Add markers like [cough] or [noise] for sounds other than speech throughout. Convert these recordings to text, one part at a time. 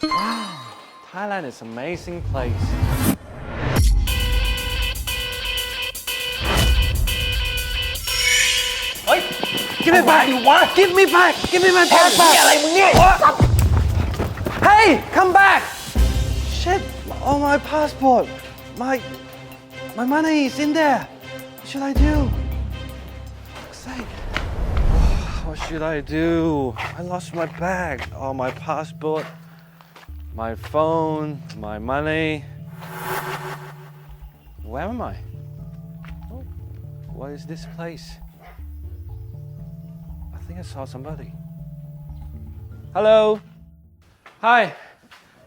Thailand is an amazing place. Hey, give me back! What? Give me back! Give me my bag back! อะไรมึงเนี่ย Hey, come back! Shit! Oh, my passport! My my money is in there. What should I do? Fuck's sake. [sighs] What should I do? I lost my bag. Oh, my passport, my phone, my money. Where am I? Oh, what is this place? I think I saw somebody. Hello? Hi.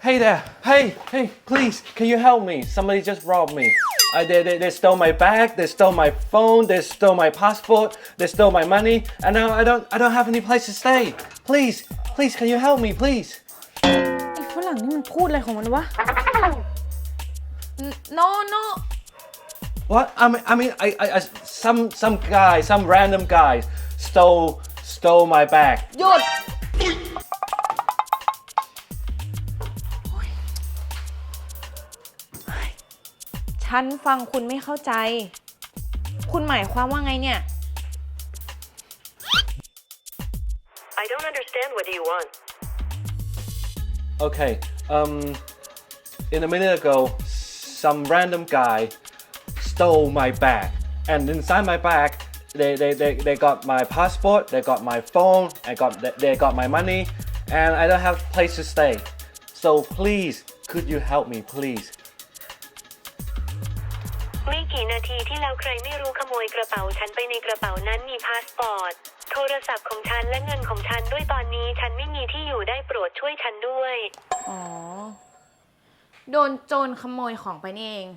Hey there. Hey, hey, please, can you help me? Somebody just robbed me. Uh, they, they, they stole my bag, they stole my phone, they stole my passport, they stole my money, and now I don't I don't have any place to stay. Please, please, can you help me, please? ไอ้ฝรั่งนี่มันพูดอะไรของมันวะ no no What? I mean, I mean, I, I, I some some guy, some random guy stole stole my bag. หยุด ฉันฟังคุณไม่เข้าใจ คุณหมายความว่าไงเนี่ย I don't understand what you want. Okay. Um, in a minute ago, some random guy stole my bag, and inside my bag, they, they, they, they got my passport, they got my phone, I got they- they got my money, and I don't have place to stay. So please, could you help me, please? กี่นาทีที่แล้วใครไม่รู้ขโมยกระเป๋าฉันไปในกระเป๋านั้นมีพาสปอร์ต โทรศัพท์ของฉันและเงินของฉันด้วยตอนนี้ฉันไม่มีที่อยู่ได้โปรดช่วยฉันด้วย อ๋อ โดนโจรขโมยของไปนี่เอง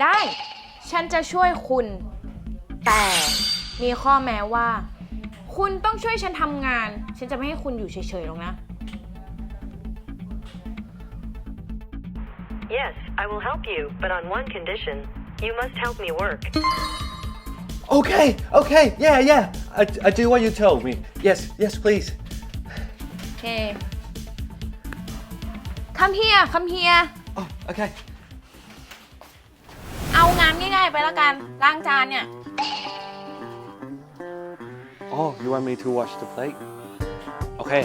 ได้ ฉันจะช่วยคุณ แต่มีข้อแม้ว่า คุณต้องช่วยฉันทำงาน ฉันจะไม่ให้คุณอยู่เฉยๆหรอกนะ Yes I will help you but on one condition you must help me work Okay, okay, yeah, yeah. I, I do what you told me. Yes, yes, please. โอเค come here come here Oh, okay. เอางานง่ายๆไปแล้วกัน ล้างจานเนี่ย Oh, you want me to wash the plate? Okay.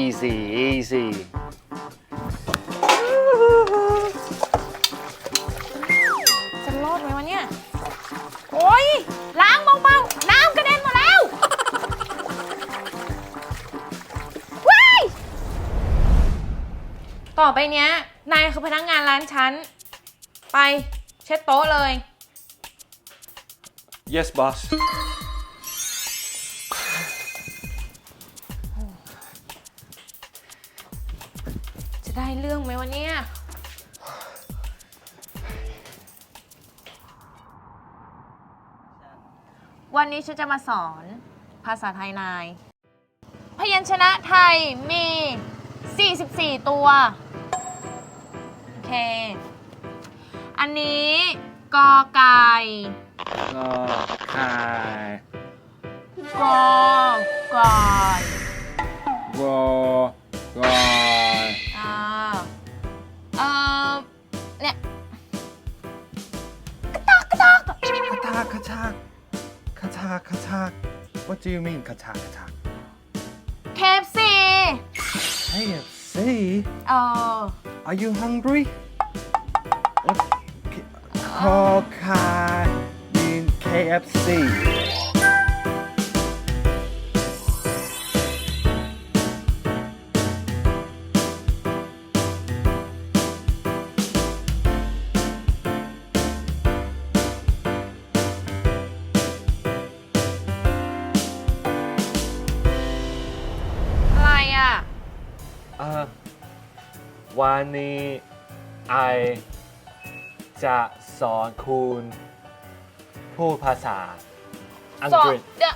Easy, easy. ต่อไปเนี้ย นายคือพนักงานร้านฉัน ไปเช็ดโต๊ะเลย Yes, boss. จะได้เรื่องไหมวะเนี่ย วันนี้ฉันจะมาสอนภาษาไทยนาย พยัญชนะไทยมี 44 ตัว โอเค อันนี้กอไก่ Okay. กอไก่ Go, go. อ่าเอ่อเนี่ยกระตากกระตาก Katak, katak. Katak, katak. What do you mean, katak, katak? เคฟซี KFC? เออ Are you hungry? What? K- Coca mean KFC.. เอ่อวันนี้ไอจะสอนคุณพูดภาษา อังสอกนฤษเดี๋ยว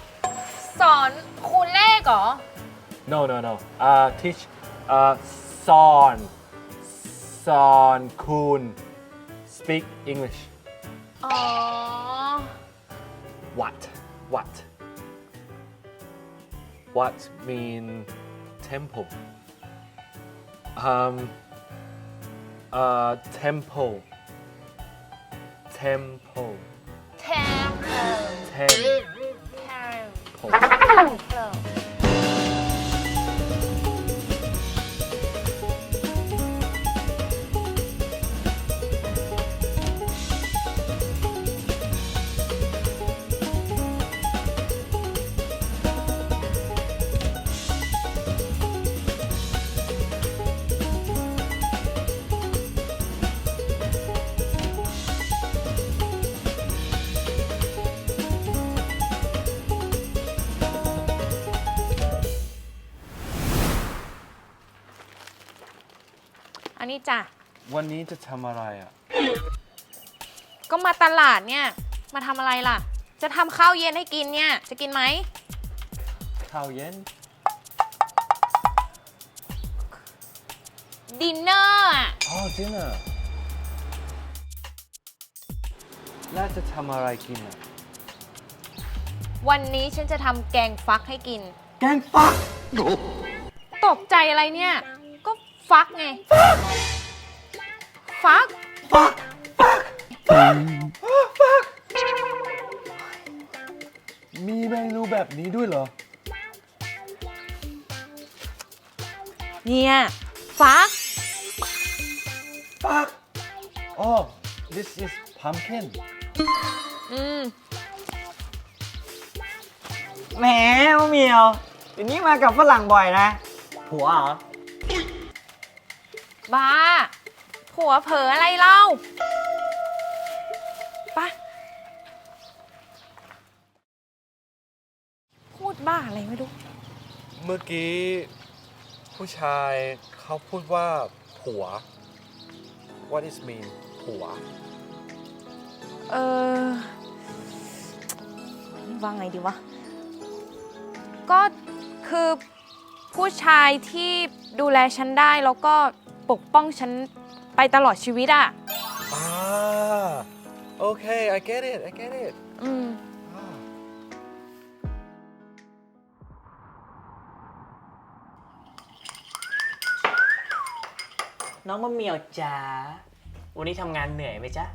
สอนคูณเลขเหรอ no no no เอ่อ teach เอ่อสอนสอนคุณ speak English อ๋อ what what what mean temple um uh temple. Temple. Temple. Temple. Temple นนี้จ้ะ วันนี้จะทำอะไรอะ ก็มาตลาดเนี่ย มาทำอะไรล่ะ จะทำข้าวเย็นให้กินเนี่ย จะกินไหม ข้าวเย็น ดินเนอร์อะอ๋อจริงอะแล้วจะทำอะไรกินอะ วันนี้ฉันจะทำแกงฟักให้กิน แกงฟัก ตกใจอะไรเนี่ยก็ ฟักไงฟัก ฟัก มีเมนูแบบนี้ด้วยเหรอ เนี่ย ฟัก ฟัก Oh this is pumpkin อืม แหมมะเหมียวเดี๋ยวนี้มากับฝรั่งบ่อยนะ ผัวเหรอ บ้า ผัวเผลออะไรเล่าปะพูดบ้าอะไรไม่รู้ เมื่อกี้ ผู้ชายเขาพูดว่าผัว What is mean ผัว เออว่าไงดีวะ ก็คือผู้ชายที่ดูแลฉันได้แล้วก็ ปกป้องฉันไปตลอดชีวิตอะอ่าโอเค I get it I get it อืมอ่าน้องมะเหมียวจ๋า วันนี้ทำงานเหนื่อยไหมจ๊ะ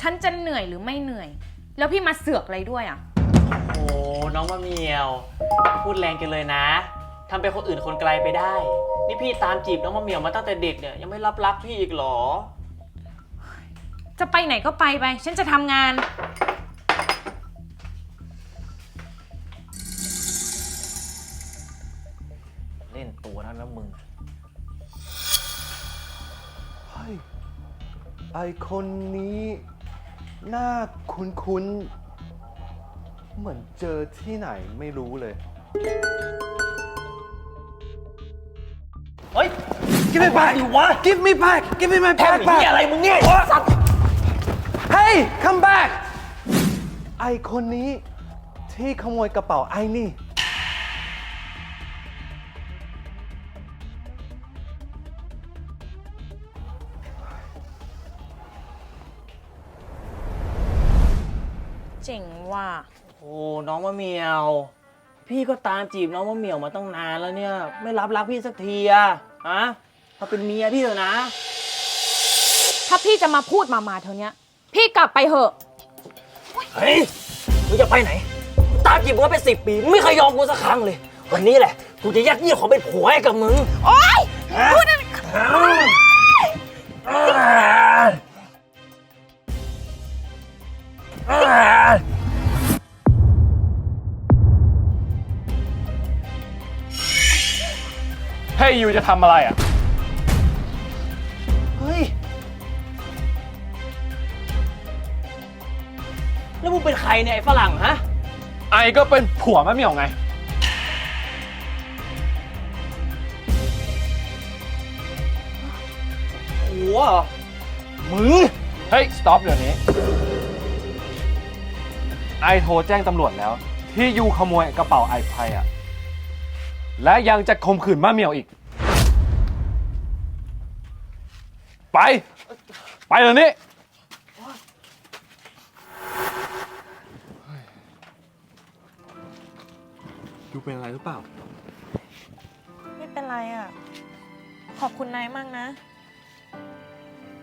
ฉันจะเหนื่อยหรือไม่เหนื่อย แล้วพี่มาเสือกอะไรด้วยอะโอ้น้องมะเหมียว พูดแรงกันเลยนะ ทำเป็นคนอื่นคนไกลไปได้ นี่พี่ตามจีบน้องมะเหมียวมาตั้งแต่เด็กเนี่ยยังไม่รับรักพี่อีกเหรอ จะไปไหนก็ไปไป ฉันจะทำงาน เล่นตัวนั้นแล้วมึง เฮ้ยไอคนนี้หน้าคุ้นๆ เหมือนเจอที่ไหนไม่รู้เลย Give me back ดิวะ Give me back Give me my แค่ back มี back อะไรมึงเนี่ยสัตว์ Hey come back ไอคนนี้ที่ขโมยกระเป๋าไอ้นี่ เจ๋งว่ะ โอ้น้องมะเหมียว พี่ก็ตามจีบน้องมะเหมียวมาตั้งนานแล้วเนี่ย ไม่รับรักพี่สักทีอะฮะ มาเป็นเมียพี่เถอะนะ ถ้าพี่จะมาพูดมามาเท่านี้พี่กลับไปเหอะ เฮ้ยมึงจะไปไหน ตามจีบมึงมาเป็นสิบปีมึงไม่เคยยอมกูสักครั้งเลย วันนี้แหละ กูจะยัดเยียดขอเป็นผัวให้กับมึง โอ๊ยพูดอะไรเฮ้ยยูจะทำอะไรอะ เป็นใครเนี่ย ไอ้ฝรั่งฮะ ไอก็เป็นผัวมะเหมี่ยวไงผัวเหรอมึง เฮ้ย สต็อปเดี๋ยวนี้ ไอโทรแจ้งตำรวจแล้ว ที่ยูขโมยกระเป๋าไอไปอะและยังจะข่มขืนมะเหมี่ยวอีก ไป ไปเดี๋ยวนี้ ยูเป็นอะไรหรือเปล่า ไม่เป็นไรอะ ขอบคุณนายมากนะ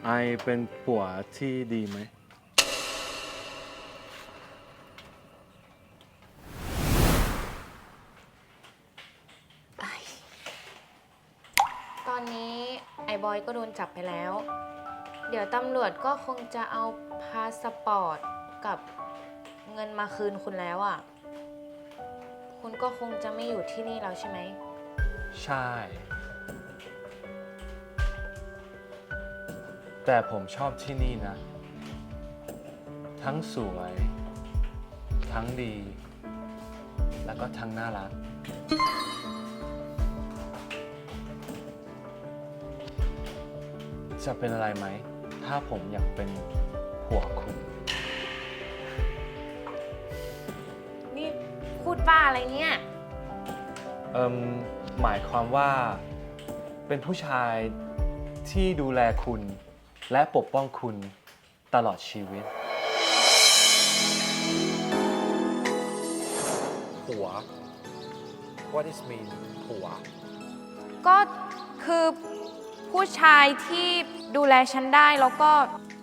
ไอเป็นผัวที่ดีไหม ตอนนี้ไอ้บอยก็โดนจับไปแล้ว เดี๋ยวตำรวจก็คงจะเอาพาสปอร์ตกับเงินมาคืนคุณแล้วอะ คุณก็คงจะไม่อยู่ที่นี่แล้วใช่ไหม ใช่ แต่ผมชอบที่นี่นะ ทั้งสวย ทั้งดี แล้วก็ทั้งน่ารัก จะเป็นอะไรไหม ถ้าผมอยากเป็นผัวคุณ พูดบ้าอะไรเนี่ย เอิมหมายความว่าเป็นผู้ชายที่ดูแลคุณ และปกป้องคุณตลอดชีวิต ผัว What is mean ผัว ก็คือผู้ชายที่ดูแลฉันได้ แล้วก็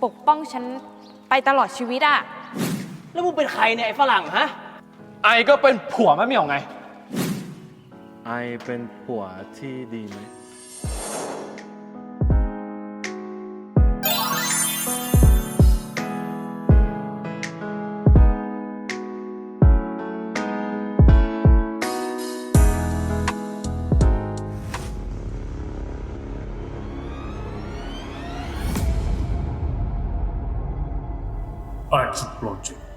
ปกป้องฉันไปตลอดชีวิตอะแล้วมึงเป็นใครเนี่ยไอ้ฝรั่งฮะ ไอก็เป็นผัวแม่เหมียวไง ไอเป็นผัวที่ดีไหม Arts Project